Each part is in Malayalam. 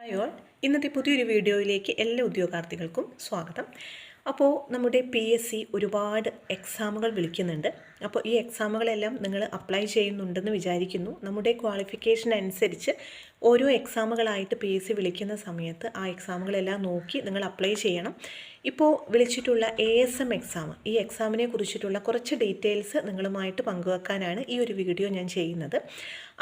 ഹായ് ഓൾ ഇന്നത്തെ പുതിയൊരു വീഡിയോയിലേക്ക് എല്ലാ ഉദ്യോഗാർത്ഥികൾക്കും സ്വാഗതം. അപ്പോൾ നമ്മുടെ പി എസ് സി ഒരുപാട് എക്സാമുകൾ വിളിക്കുന്നുണ്ട്. അപ്പോൾ ഈ എക്സാമുകളെല്ലാം നിങ്ങൾ അപ്ലൈ ചെയ്യുന്നുണ്ടെന്ന് വിചാരിക്കുന്നു. നമ്മുടെ ക്വാളിഫിക്കേഷൻ അനുസരിച്ച് ഓരോ എക്സാമുകളായിട്ട് പി എസ് സി വിളിക്കുന്ന സമയത്ത് ആ എക്സാമുകളെല്ലാം നോക്കി നിങ്ങൾ അപ്ലൈ ചെയ്യണം. ഇപ്പോൾ വിളിച്ചിട്ടുള്ള എ എസ് എം എക്സാം ഈ എക്സാമിനെ കുറിച്ചിട്ടുള്ള കുറച്ച് ഡീറ്റെയിൽസ് നിങ്ങളുമായിട്ട് പങ്കുവെക്കാനാണ് ഈ ഒരു വീഡിയോ ഞാൻ ചെയ്യുന്നത്.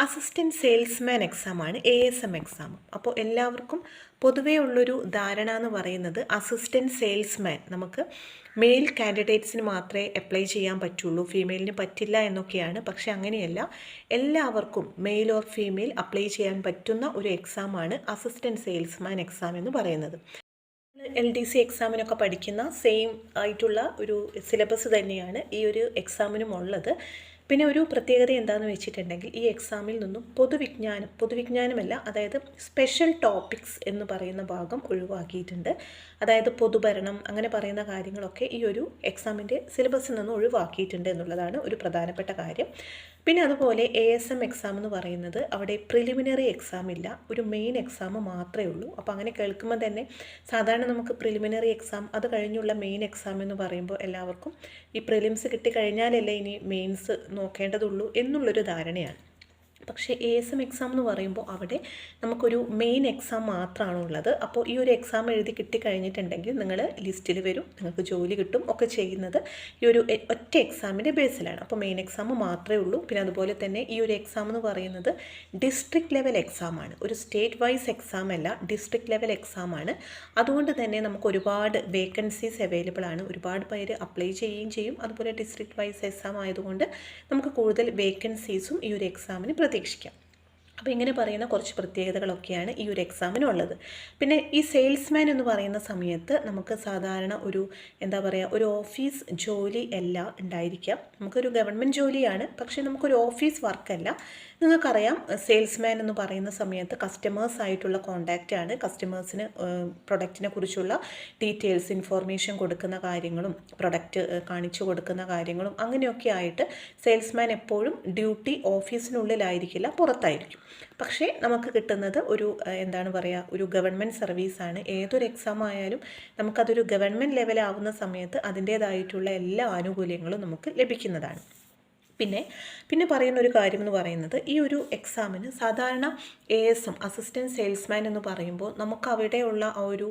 അസിസ്റ്റന്റ് സെയിൽസ്മാൻ എക്സാമാണ് എ എസ് എം എക്സാം അപ്പോൾ എല്ലാവർക്കും പൊതുവേ ഉള്ളൊരു ധാരണ എന്ന് പറയുന്നത് അസിസ്റ്റന്റ് സെയിൽസ്മാൻ നമുക്ക് മെയിൽ കാൻഡിഡേറ്റ്സിന് മാത്രമേ അപ്ലൈ ചെയ്യാൻ പറ്റുള്ളൂ ഫീമെയിലിന് പറ്റില്ല എന്നൊക്കെയാണ്. പക്ഷേ അങ്ങനെയല്ല എല്ലാവർക്കും മെയിൽ ഓർ ഫീമെയിൽ അപ്ലൈ ചെയ്യാൻ പറ്റുന്ന ഒരു എക്സാമാണ് അസിസ്റ്റന്റ് സെയിൽസ്മാൻ എക്സാം എന്ന് പറയുന്നത്. എൽ ഡി സി എക്സാമിനൊക്കെ പഠിക്കുന്ന സെയിം ആയിട്ടുള്ള ഒരു സിലബസ് തന്നെയാണ് ഈ ഒരു എക്സാമിനും ഉള്ളത് പിന്നെ ഒരു പ്രത്യേകത എന്താണെന്ന് വെച്ചിട്ടുണ്ടെങ്കിൽ ഈ എക്സാമിൽ നിന്നും പൊതുവിജ്ഞാനം പൊതുവിജ്ഞാനമല്ല അതായത് സ്പെഷ്യൽ ടോപ്പിക്സ് എന്ന് പറയുന്ന ഭാഗം ഒഴിവാക്കിയിട്ടുണ്ട്. അതായത് പൊതുഭരണം അങ്ങനെ പറയുന്ന കാര്യങ്ങളൊക്കെ ഈ ഒരു എക്സാമിന്റെ സിലബസിൽ നിന്ന് ഒഴിവാക്കിയിട്ടുണ്ട് എന്നുള്ളതാണ് ഒരു പ്രധാനപ്പെട്ട കാര്യം. പിന്നെ അതുപോലെ എ എസ് എം എക്സാം എന്ന് പറയുന്നത് അവിടെ പ്രിലിമിനറി എക്സാം ഇല്ല ഒരു മെയിൻ എക്സാം മാത്രമേ ഉള്ളൂ. അപ്പോൾ അങ്ങനെ കേൾക്കുമ്പോൾ തന്നെ സാധാരണ നമുക്ക് പ്രിലിമിനറി എക്സാം അത് കഴിഞ്ഞുള്ള മെയിൻ എക്സാം എന്ന് പറയുമ്പോൾ എല്ലാവർക്കും ഈ പ്രിലിംസ് കിട്ടിക്കഴിഞ്ഞാലല്ലേ ഇനി മെയിൻസ് നോക്കേണ്ടതുള്ളൂ എന്നുള്ളൊരു ധാരണയാണ്. പക്ഷേ എ എസ് എം എക്സാം എന്ന് പറയുമ്പോൾ അവിടെ നമുക്കൊരു മെയിൻ എക്സാം മാത്രമാണ് ഉള്ളത് അപ്പോൾ ഈ ഒരു എക്സാം എഴുതി കിട്ടിക്കഴിഞ്ഞിട്ടുണ്ടെങ്കിൽ നിങ്ങൾ ലിസ്റ്റിൽ വരും നിങ്ങൾക്ക് ജോലി കിട്ടും ഒക്കെ ചെയ്യുന്നത് ഈ ഒരു ഒറ്റ എക്സാമിന്റെ ബേസിലാണ് അപ്പോൾ മെയിൻ എക്സാം മാത്രമേ ഉള്ളൂ. പിന്നെ അതുപോലെ തന്നെ ഈ ഒരു എക്സാം എന്ന് പറയുന്നത് ഡിസ്ട്രിക്ട് ലെവൽ എക്സാമാണ് ഒരു സ്റ്റേറ്റ് വൈസ് എക്സാം അല്ല ഡിസ്ട്രിക്ട് ലെവൽ എക്സാമാണ് അതുകൊണ്ട് തന്നെ നമുക്ക് ഒരുപാട് വേക്കൻസീസ് അവൈലബിൾ ആണ്. ഒരുപാട് പേര് അപ്ലൈ ചെയ്യുകയും ചെയ്യും. അതുപോലെ ഡിസ്ട്രിക്ട് വൈസ് എക്സാം ആയതുകൊണ്ട് നമുക്ക് കൂടുതൽ വേക്കൻസീസും ഈ ഒരു എക്സാമിന് പ്രതീക്ഷിക്കാം അപ്പോൾ ഇങ്ങനെ പറയുന്ന കുറച്ച് പ്രത്യേകതകളൊക്കെയാണ് ഈ ഒരു എക്സാമിനുള്ളത് പിന്നെ ഈ സെയിൽസ്മാൻ എന്ന് പറയുന്ന സമയത്ത് നമുക്ക് സാധാരണ ഒരു എന്താ പറയുക ഒരു ഓഫീസ് ജോലി അല്ല ഉണ്ടായിരിക്കാം. നമുക്കൊരു ഗവൺമെന്റ് ജോലിയാണ് പക്ഷേ നമുക്കൊരു ഓഫീസ് വർക്കല്ല നിങ്ങൾക്കറിയാം സെയിൽസ്മാൻ എന്ന് പറയുന്ന സമയത്ത് കസ്റ്റമേഴ്സ് ആയിട്ടുള്ള കോണ്ടാക്റ്റ് ആണ്. കസ്റ്റമേഴ്സിന് പ്രൊഡക്റ്റിനെ കുറിച്ചുള്ള ഡീറ്റെയിൽസ് ഇൻഫോർമേഷൻ കൊടുക്കുന്ന കാര്യങ്ങളും പ്രൊഡക്റ്റ് കാണിച്ചു കൊടുക്കുന്ന കാര്യങ്ങളും അങ്ങനെയൊക്കെ ആയിട്ട് സെയിൽസ്മാൻ എപ്പോഴും ഡ്യൂട്ടി ഓഫീസിനുള്ളിലായിരിക്കില്ല പുറത്തായിരിക്കും. പക്ഷേ നമുക്ക് കിട്ടുന്നത് ഒരു എന്താണ് പറയുക ഒരു ഗവൺമെന്റ് സർവീസാണ്. ഏതൊരു എക്സാം ആയാലും നമുക്കതൊരു ഗവൺമെന്റ് ലെവലാവുന്ന സമയത്ത് അതിന്റേതായിട്ടുള്ള എല്ലാ ആനുകൂല്യങ്ങളും നമുക്ക് ലഭിക്കുന്നതാണ്. പിന്നെ പിന്നെ പറയുന്ന ഒരു കാര്യം എന്ന് പറയുന്നത് ഈ ഒരു എക്സാമിന് സാധാരണ A S M assistant salesman എന്ന് പറയുമ്പോൾ നമുക്ക് അവിടെയുള്ള ആ ഒരു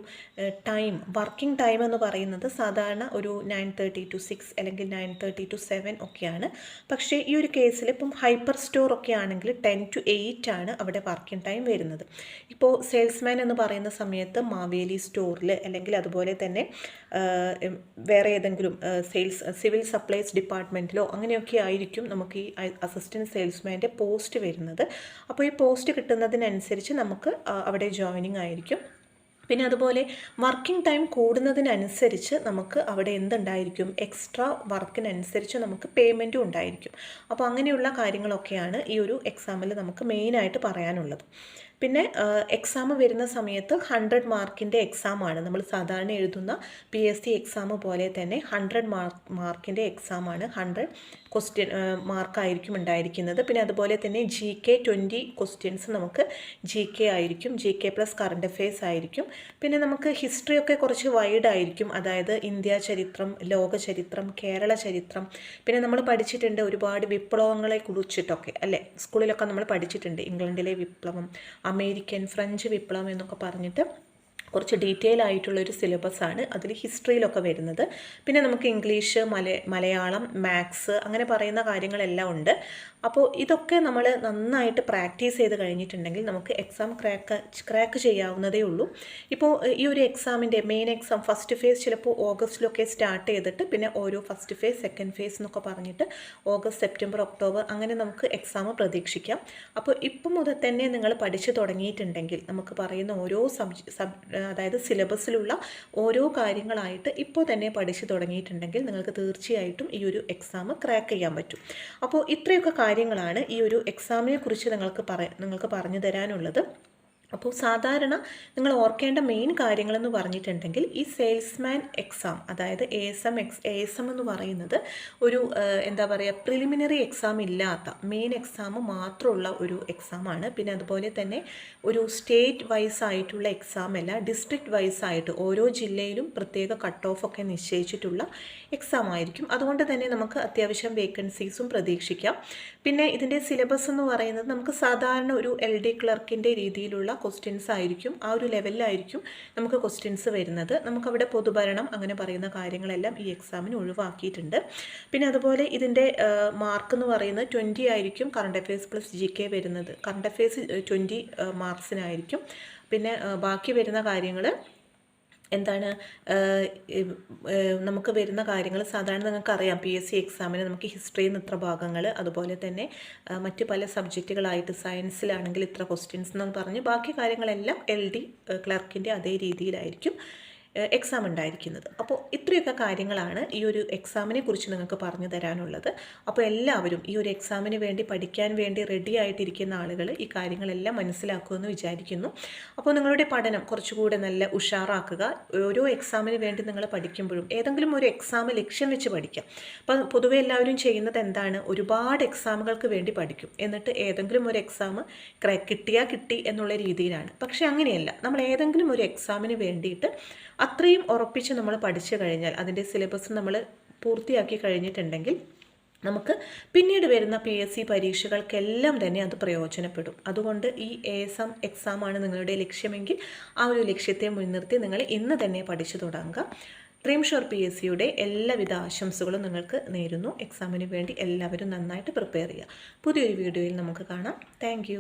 ടൈം വർക്കിംഗ് ടൈം എന്ന് പറയുന്നത് സാധാരണ ഒരു നയൻ തേർട്ടി ടു സിക്സ് അല്ലെങ്കിൽ നയൻ തേർട്ടി ടു സെവൻ ഒക്കെയാണ്. പക്ഷേ ഈ ഒരു കേസിൽ ഇപ്പം ഹൈപ്പർ സ്റ്റോർ ഒക്കെ ആണെങ്കിൽ ടെൻ ടു എയ്റ്റ് ആണ് അവിടെ വർക്കിംഗ് ടൈം വരുന്നത്. ഇപ്പോൾ സെയിൽസ്മാൻ എന്ന് പറയുന്ന സമയത്ത് മാവേലി സ്റ്റോറിൽ അല്ലെങ്കിൽ അതുപോലെ തന്നെ വേറെ ഏതെങ്കിലും സെയിൽസ് സിവിൽ സപ്ലൈസ് ഡിപ്പാർട്ട്മെന്റിലോ അങ്ങനെയൊക്കെ ആയിരിക്കും നമുക്ക് ഈ അസിസ്റ്റന്റ് സെയിൽസ്മാന്റെ പോസ്റ്റ് വരുന്നത്. അപ്പോൾ ഈ പോസ്റ്റ് കിട്ടുന്നതിനനുസരിച്ച് നമുക്ക് അവിടെ ജോയിനിങ് ആയിരിക്കും. പിന്നെ അതുപോലെ വർക്കിംഗ് ടൈം കൂടുന്നതിനനുസരിച്ച് നമുക്ക് അവിടെ എന്തുണ്ടായിരിക്കും? എക്സ്ട്രാ വർക്കിനനുസരിച്ച് നമുക്ക് പേയ്മെന്റും ഉണ്ടായിരിക്കും. അപ്പോൾ അങ്ങനെയുള്ള കാര്യങ്ങളൊക്കെയാണ് ഈ ഒരു എക്സാമിൽ നമുക്ക് മെയിനായിട്ട് പറയാനുള്ളത്. പിന്നെ എക്സാം വരുന്ന സമയത്ത് ഹൺഡ്രഡ് മാർക്കിന്റെ എക്സാമാണ് നമ്മൾ സാധാരണ എഴുതുന്ന പി എസ് സി എക്സാം പോലെ തന്നെ ഹൺഡ്രഡ് മാർക്ക് മാർക്കിന്റെ എക്സാമാണ് ഹൺഡ്രഡ് ക്വസ്റ്റ്യൻ മാർക്കായിരിക്കും ഉണ്ടായിരിക്കുന്നത്. പിന്നെ അതുപോലെ തന്നെ ജി കെ ട്വന്റി ക്വസ്റ്റ്യൻസ് നമുക്ക് ജി കെ ആയിരിക്കും. G K plus current affairs ആയിരിക്കും. പിന്നെ നമുക്ക് ഹിസ്റ്ററി ഒക്കെ കുറച്ച് വൈഡ് ആയിരിക്കും. അതായത് ഇന്ത്യ ചരിത്രം ലോക ചരിത്രം കേരള ചരിത്രം. പിന്നെ നമ്മൾ പഠിച്ചിട്ടുണ്ട് ഒരുപാട് വിപ്ലവങ്ങളെ കുറിച്ചിട്ടൊക്കെ അല്ലേ? സ്കൂളിലൊക്കെ നമ്മൾ പഠിച്ചിട്ടുണ്ട്. ഇംഗ്ലണ്ടിലെ വിപ്ലവം അമേരിക്കൻ ഫ്രഞ്ച് വിപ്ലവം എന്നൊക്കെ പറഞ്ഞിട്ട് കുറച്ച് ഡീറ്റെയിൽ ആയിട്ടുള്ളൊരു സിലബസാണ് അതിൽ ഹിസ്റ്ററിയിലൊക്കെ വരുന്നത്. പിന്നെ നമുക്ക് ഇംഗ്ലീഷ് മല മലയാളം മാത്സ് അങ്ങനെ പറയുന്ന കാര്യങ്ങളെല്ലാം ഉണ്ട്. അപ്പോൾ ഇതൊക്കെ നമ്മൾ നന്നായിട്ട് പ്രാക്ടീസ് ചെയ്ത് കഴിഞ്ഞിട്ടുണ്ടെങ്കിൽ നമുക്ക് എക്സാം ക്രാക്ക് ക്രാക്ക് ചെയ്യാവുന്നതേ ഉള്ളൂ. ഇപ്പോൾ ഈ ഒരു എക്സാമിന്റെ മെയിൻ എക്സാം ഫസ്റ്റ് ഫേസ് ചിലപ്പോൾ ഓഗസ്റ്റിലൊക്കെ സ്റ്റാർട്ട് ചെയ്തിട്ട് പിന്നെ ഓരോ ഫസ്റ്റ് ഫേസ് സെക്കൻഡ് ഫേസ് എന്നൊക്കെ പറഞ്ഞിട്ട് ഓഗസ്റ്റ് സെപ്റ്റംബർ ഒക്ടോബർ അങ്ങനെ നമുക്ക് എക്സാം പ്രതീക്ഷിക്കാം. അപ്പോൾ ഇപ്പം മുതൽ തന്നെ നിങ്ങൾ പഠിച്ചു തുടങ്ങിയിട്ടുണ്ടെങ്കിൽ നമുക്ക് പറയുന്ന ഓരോ സബ്ജ് സബ് അതായത് സിലബസിലുള്ള ഓരോ കാര്യങ്ങളായിട്ട് ഇപ്പോൾ തന്നെ പഠിച്ചു തുടങ്ങിയിട്ടുണ്ടെങ്കിൽ നിങ്ങൾക്ക് തീർച്ചയായിട്ടും ഈ ഒരു എക്സാം ക്രാക്ക് ചെയ്യാൻ പറ്റും. അപ്പോൾ ഇത്രയൊക്കെ കാര്യങ്ങളാണ് ഈ ഒരു എക്സാമിനെക്കുറിച്ച് നിങ്ങൾക്ക് പറ നിങ്ങൾക്ക് പറഞ്ഞു തരാനുള്ളത്. അപ്പോൾ സാധാരണ നിങ്ങൾ ഓർക്കേണ്ട മെയിൻ കാര്യങ്ങളെന്ന് പറഞ്ഞിട്ടുണ്ടെങ്കിൽ ഈ സെയിൽസ്മാൻ എക്സാം അതായത് എ എസ് എം എക്സ് എ എസ് എം എന്ന് പറയുന്നത് ഒരു എന്താ പറയുക പ്രിലിമിനറി എക്സാം ഇല്ലാത്ത മെയിൻ എക്സാം മാത്രമുള്ള ഒരു എക്സാമാണ് പിന്നെ അതുപോലെ തന്നെ ഒരു സ്റ്റേറ്റ് വൈസ് ആയിട്ടുള്ള എക്സാം അല്ല ഡിസ്ട്രിക്ട് വൈസ് ആയിട്ട് ഓരോ ജില്ലയിലും പ്രത്യേക കട്ട് ഓഫ് ഒക്കെ നിശ്ചയിച്ചിട്ടുള്ള എക്സാം ആയിരിക്കും. അതുകൊണ്ട് തന്നെ നമുക്ക് അത്യാവശ്യം വേക്കൻസീസും പ്രതീക്ഷിക്കാം. പിന്നെ ഇതിന്റെ സിലബസ് എന്ന് പറയുന്നത് നമുക്ക് സാധാരണ ഒരു എൽ ഡി ക്ലർക്കിന്റെ രീതിയിലുള്ള ക്വസ്റ്റ്യൻസ് ആയിരിക്കും ആ ഒരു ലെവലിലായിരിക്കും നമുക്ക് ക്വസ്റ്റ്യൻസ് വരുന്നത്. നമുക്കവിടെ പൊതുഭരണം അങ്ങനെ പറയുന്ന കാര്യങ്ങളെല്ലാം ഈ എക്സാമിന് ഒഴിവാക്കിയിട്ടുണ്ട്. പിന്നെ അതുപോലെ ഇതിന്റെ മാർക്ക് എന്ന് പറയുന്നത് ട്വന്റി ആയിരിക്കും current affairs plus G K വരുന്നത്. കറണ്ട് അഫയേഴ്സ് ട്വന്റി മാർക്സിനായിരിക്കും പിന്നെ ബാക്കി വരുന്ന കാര്യങ്ങൾ എന്താണ് നമുക്ക് വരുന്ന കാര്യങ്ങൾ സാധാരണ നിങ്ങൾക്ക് അറിയാം പി എസ് സി എക്സാമിന് നമുക്ക് ഹിസ്റ്ററിയിൽ നിന്ന് ഇത്ര ഭാഗങ്ങൾ അതുപോലെ തന്നെ മറ്റ് പല സബ്ജക്റ്റുകളായിട്ട് സയൻസിലാണെങ്കിൽ ഇത്ര ക്വസ്റ്റ്യൻസ് എന്ന് പറഞ്ഞ് ബാക്കി കാര്യങ്ങളെല്ലാം എൽ ഡി ക്ലർക്കിന്റെ അതേ രീതിയിലായിരിക്കും. എക്സാം ഉണ്ടായിരിക്കുന്നത്. അപ്പോൾ ഇത്രയൊക്കെ കാര്യങ്ങളാണ് ഈ ഒരു എക്സാമിനെ കുറിച്ച് നിങ്ങൾക്ക് പറഞ്ഞു തരാനുള്ളത്. അപ്പോൾ എല്ലാവരും ഈ ഒരു എക്സാമിന് വേണ്ടി പഠിക്കാൻ വേണ്ടി റെഡി ആയിട്ടിരിക്കുന്ന ആളുകൾ ഈ കാര്യങ്ങളെല്ലാം മനസ്സിലാക്കുമെന്ന് വിചാരിക്കുന്നു. അപ്പോൾ നിങ്ങളുടെ പഠനം കുറച്ചുകൂടെ നല്ല ഉഷാറാക്കുക. ഓരോ എക്സാമിന് വേണ്ടി നിങ്ങൾ പഠിക്കുമ്പോഴും ഏതെങ്കിലും ഒരു എക്സാം ലക്ഷ്യം വെച്ച് പഠിക്കാം. അപ്പം പൊതുവെ എല്ലാവരും ചെയ്യുന്നത് എന്താണ്? ഒരുപാട് എക്സാമുകൾക്ക് വേണ്ടി പഠിക്കും. എന്നിട്ട് ഏതെങ്കിലും ഒരു എക്സാം കിട്ടിയാൽ കിട്ടി എന്നുള്ള രീതിയിലാണ്. പക്ഷേ അങ്ങനെയല്ല. നമ്മൾ ഏതെങ്കിലും ഒരു എക്സാമിന് വേണ്ടിയിട്ട് അത്രയും ഉറപ്പിച്ച് നമ്മൾ പഠിച്ചു കഴിഞ്ഞാൽ അതിന്റെ സിലബസ് നമ്മൾ പൂർത്തിയാക്കി കഴിഞ്ഞിട്ടുണ്ടെങ്കിൽ നമുക്ക് പിന്നീട് വരുന്ന പി എസ് സി പരീക്ഷകൾക്കെല്ലാം തന്നെ അത് പ്രയോജനപ്പെടും. അതുകൊണ്ട് ഈ എ എസ് എം എക്സാമാണ് നിങ്ങളുടെ ലക്ഷ്യമെങ്കിൽ ആ ഒരു ലക്ഷ്യത്തെ മുൻനിർത്തി നിങ്ങൾ ഇന്ന് തന്നെ പഠിച്ചു തുടങ്ങുക. ഡ്രീം ഷോർ പി എസ് സിയുടെ എല്ലാവിധ ആശംസകളും നിങ്ങൾക്ക് നേരുന്നു. എക്സാമിന് വേണ്ടി എല്ലാവരും നന്നായിട്ട് പ്രിപ്പയർ ചെയ്യുക. പുതിയൊരു വീഡിയോയിൽ നമുക്ക് കാണാം. താങ്ക്